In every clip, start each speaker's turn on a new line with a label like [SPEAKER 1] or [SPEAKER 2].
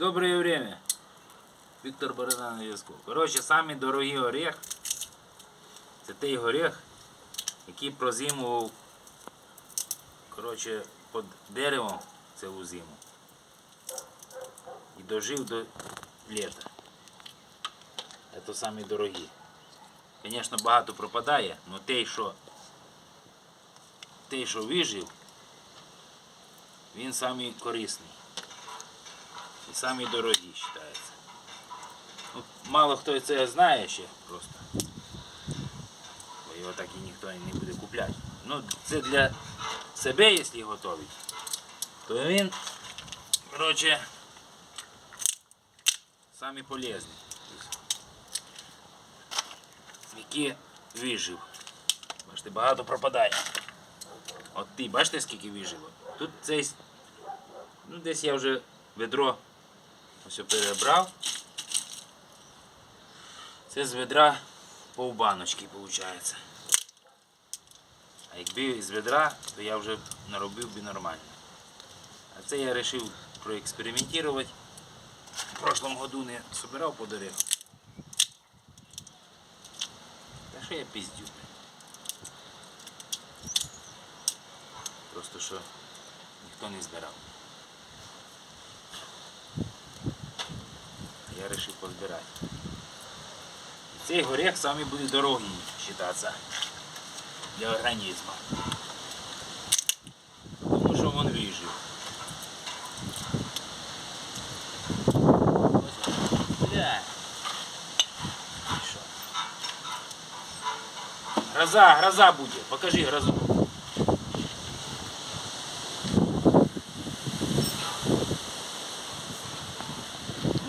[SPEAKER 1] Доброе время. Віктор Борина на зв'язку. Коротше, самий дорогий орех це той горіх, який прозимував коротше, під деревом цілу зиму. І дожив до літа. Це самі дорогі. Звісно, багато пропадає, але той, що, той, що вижив, він самий корисний. І самі дорогі вважається. Ну, мало хто це знає ще просто. Бо його так і ніхто не буде купляти. Ну, це для себе, якщо готовить, то він, коротше, самі полезні. Які вижив. Бачите, багато пропадає. От ти бачите, скільки вижило? Тут цей. Ну, десь я вже ведро ось перебрав. Це з ведра повбаночки виходить. А якби з ведра, то я вже наробив би нормально. А це я вирішив проекспериментувати. В прошлом году не собирав по дереву. Та що я піздю? Просто що ніхто не збирав. Я вирішив позбирати. І цей горіх самий буде дорогий вважатися для організму. Тому що він вижив. Ось, бля. І що? Гроза, гроза буде. Покажи грозу.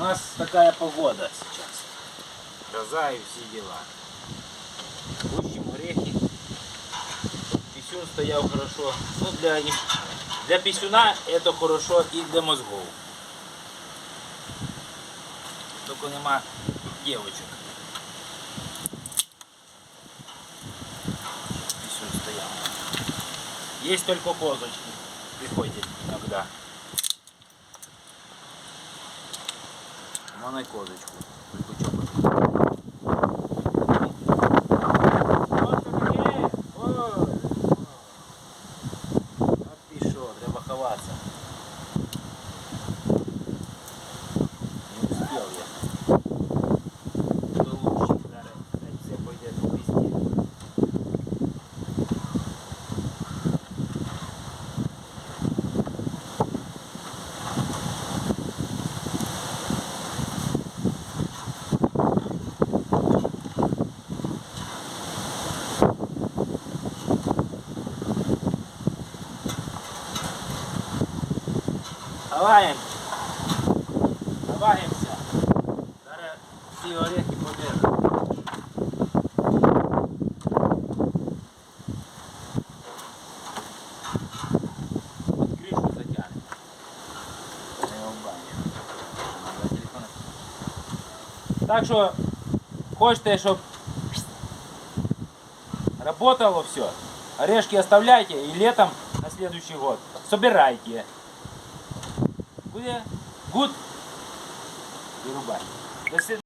[SPEAKER 1] Нас такая погода сейчас. Гроза и все дела. Пущим орехи. Писюн стоял хорошо. Ну, для, для писюна это хорошо и для мозгов. Только нема девочек. Писюн стоял. Есть только козочки. Приходят иногда. Можна й Ховаємо. Ховаємося. Зараз ці орехи подержать. Під кришу затягне. Я його бачу. Надо телефон. Так що хочете, щоб работало все, орешки оставляйте и летом на следующий год собирайте. Буде? Гуд. І рубай. До свид-